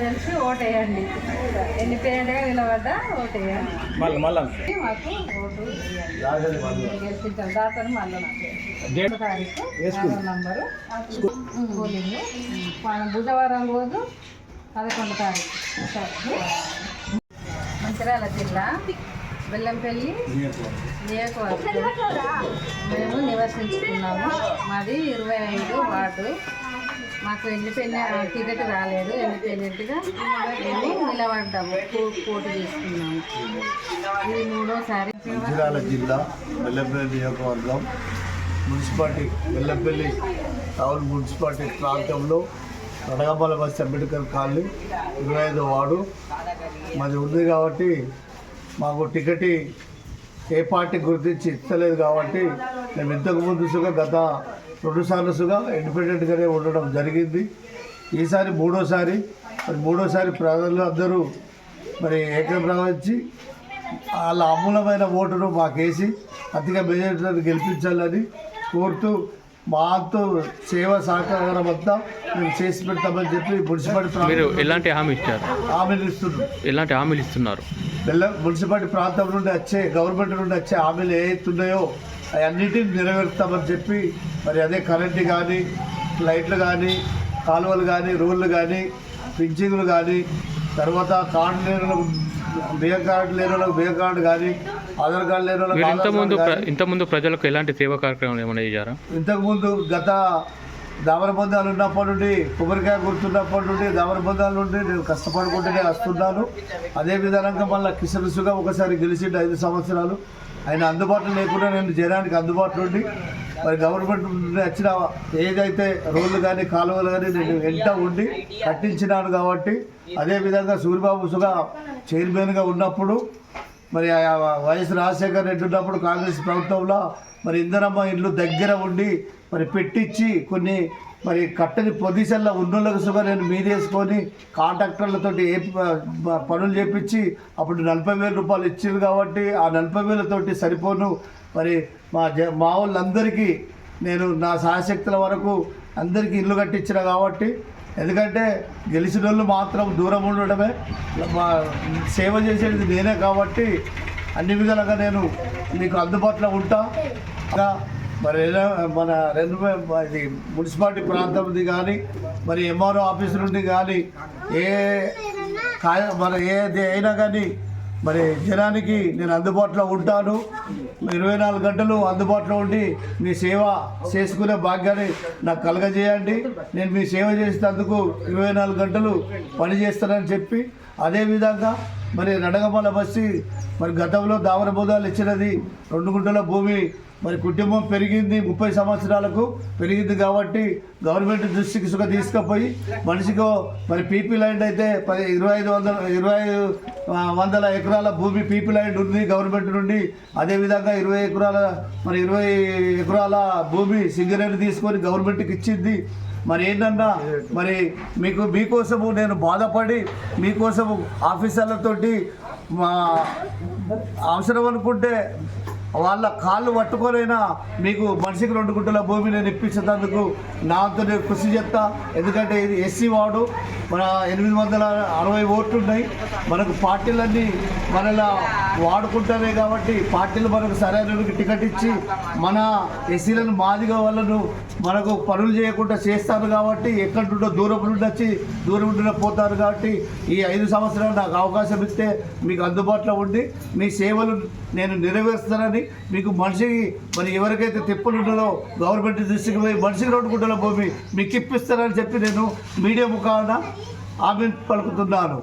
తెలిసి ఓటేయండి. ఎన్ని పేరెంట్గా నిలబడ్డా ఓటేయండి. మళ్ళీ మళ్ళీ. మాకు ఓటు గెలిపించాం దాతను మళ్ళీ. నాకు. తారీఖు ఆరో నంబరు. పోలింగ్. మన బుధవారం రోజు పదకొండు తారీఖు. మంచిర్యాల జిల్లా బెల్లంపల్లి నియోజకవర్గం. మేము నివసించుకున్నాము. మాది ఇరవై ఐదు వార్డు. మాకు ఇండిపెండెంట్ టికెట్ రాలేదు. ఇండిపెండెంట్గా మేము నిలబడ్డాము. పోటీ తీసుకున్నాము ఇది మూడోసారి మంచిర్యాల జిల్లా వెల్లపల్లి నియోజకవర్గం మున్సిపాలిటీ వెల్లపల్లి టౌన్ మున్సిపాలిటీ ప్రాంతంలో నడగమల బస్ అంబేద్కర్ కాలనీ ఇరవై ఐదో వార్డు. మాది ఉంది కాబట్టి మాకు టికెట్ ఏ పార్టీ గుర్తించి ఇస్తలేదు కాబట్టి మేము ఇంతకుముందు గత రెండు సార్లు సుగా ఇండిపెండెంట్గానే ఉండడం జరిగింది. ఈసారి మూడోసారి మరి మూడోసారి ప్రజలు అందరూ మరి ఏకీభవించి వాళ్ళ అమూలమైన ఓటును మాకేసి అతిగా మెజారిటీలను గెలిపించాలని కోరుతూ మాతో సేవ సహకారం అంతా మేము చేసి పెడతామని చెప్పి మున్సిపాలిటీ మీరు ఎలాంటి హామీ ఇచ్చారు? హామీలు ఇస్తున్నాం ఎలాంటి హామీలు ఇస్తున్నారు? మున్సిపాలిటీ ప్రాంతం నుండి వచ్చే గవర్నమెంట్ నుండి వచ్చే హామీలు ఏవైతున్నాయో అవన్నిటిని నెరవేరుస్తామని చెప్పి మరి అదే కరెంటు కానీ లైట్లు కానీ కాలువలు కానీ రోడ్లు కానీ పింఛన్లు కానీ తర్వాత కార్డు లేని బియ్య కార్డు లేని వాళ్ళకి బియ్య కార్డు కానీ ఆధార్ కార్డు లేని వాళ్ళకి ఇంతకుముందు ప్రజలకు ఎలాంటి సేవా కార్యక్రమాలు ఏమైనా చేశారా? ఇంతకుముందు గత దామర బంధాలు ఉన్నప్పటి నుండి కొబ్బరికాయ గుర్తున్నప్పటి నుండి దామర బంధాల నుండి నేను కష్టపడుకుంటూనే వస్తున్నాను. అదే విధానంగా మళ్ళీ కిసరుసుగా ఒకసారి గెలిచిండు ఐదు సంవత్సరాలు. ఆయన అందుబాటులో లేకుండా నేను జనానికి అందుబాటులో ఉండి మరి గవర్నమెంట్ నుండి వచ్చిన ఏదైతే రోడ్లు కానీ కాలువలు కానీ నేను వెంట ఉండి కట్టించినాను కాబట్టి అదే విధంగా సూర్యబాబు సుగా చైర్మన్గా ఉన్నప్పుడు మరి ఆ వైఎస్ రాజశేఖర్ రెడ్డి ఉన్నప్పుడు కాంగ్రెస్ ప్రభుత్వంలో మరి ఇందరమ్మ ఇండ్లు దగ్గర ఉండి మరి పెట్టించి కొన్ని మరి కట్టని పొజిషన్లో ఉన్నోళ్ళకు సుగా నేను మీదేసుకొని కాంట్రాక్టర్లతో ఏ పనులు చేపించి అప్పుడు నలభై వేల రూపాయలు ఇచ్చింది కాబట్టి ఆ నలభై వేలతోటి సరిపోను. మరి మా జ మా వాళ్ళందరికీ నేను నా సహశక్తుల వరకు అందరికీ ఇల్లు కట్టించిన కాబట్టి ఎందుకంటే గెలిచిన వాళ్ళు మాత్రం దూరం ఉండడమే. మా సేవ చేసేది నేనే కాబట్టి అన్ని విధాలుగా నేను మీకు అందుబాటులో ఉంటా. మరి మన రెండు ఇది మున్సిపాలిటీ ప్రాంతంది కానీ మరి ఎంఆర్ఓ ఆఫీస్ నుండి కానీ ఏ కాయ మన ఏది అయినా కానీ మరి జనానికి నేను అందుబాటులో ఉంటాను. ఇరవై నాలుగు గంటలు అందుబాటులో ఉండి మీ సేవ చేసుకునే భాగ్యాన్ని నాకు కలగజేయండి. నేను మీ సేవ చేసినందుకు ఇరవై నాలుగు గంటలు పని చేస్తానని చెప్పి అదేవిధంగా మరి నడగమల బస్సి మరి గతంలో దావన బోధాలు ఇచ్చినది రెండు గుంటల భూమి మరి కుటుంబం పెరిగింది ముప్పై సంవత్సరాలకు పెరిగింది కాబట్టి గవర్నమెంట్ దృష్టికి సుఖ తీసుకుపోయి మనిషికో మరి పీపీ ల్యాండ్ అయితే పది ఇరవై ఐదు వందల ఇరవై ఐదు వందల ఎకరాల భూమి పీపీ ల్యాండ్ ఉంది గవర్నమెంట్ నుండి. అదేవిధంగా ఇరవై ఎకరాల మరి ఇరవై ఎకరాల భూమి సింగరేణి తీసుకొని గవర్నమెంట్కి ఇచ్చింది. మరి ఏంటన్నా మరి మీకు మీకోసము నేను బాధపడి మీకోసము ఆఫీసర్లతోటి మా అవసరం అనుకుంటే వాళ్ళ కాళ్ళు పట్టుకోలేనా? మీకు మనిషికి రెండు గుంటల భూమి నేను ఇప్పించేందుకు నాతో నేను కృషి చేస్తా. ఎందుకంటే ఇది ఎస్సీ వార్డు. మన ఎనిమిది వందల అరవై ఓట్లు ఉన్నాయి. మనకు పార్టీలన్నీ మనలా వాడుకుంటారే కాబట్టి పార్టీలు మనకు సరైన టికెట్ ఇచ్చి మన ఎస్సీలను మాదిగా వాళ్ళను మనకు పనులు చేయకుండా చేస్తారు కాబట్టి ఎక్కడి నుండో దూరం నుండి వచ్చి దూరం నుండి పోతారు కాబట్టి ఈ ఐదు సంవత్సరాలు నాకు అవకాశం ఇస్తే మీకు అందుబాటులో ఉండి మీ సేవలు నేను నెరవేరుస్తానని మీకు మనిషికి మరి ఎవరికైతే తిప్పలు ఉండాలో గవర్నమెంట్ దృష్టికి పోయి మనిషికి రెండు భూమి మీకు ఇప్పిస్తారని చెప్పి నేను మీడియా ముఖాన ఆమె పలుకుతున్నాను.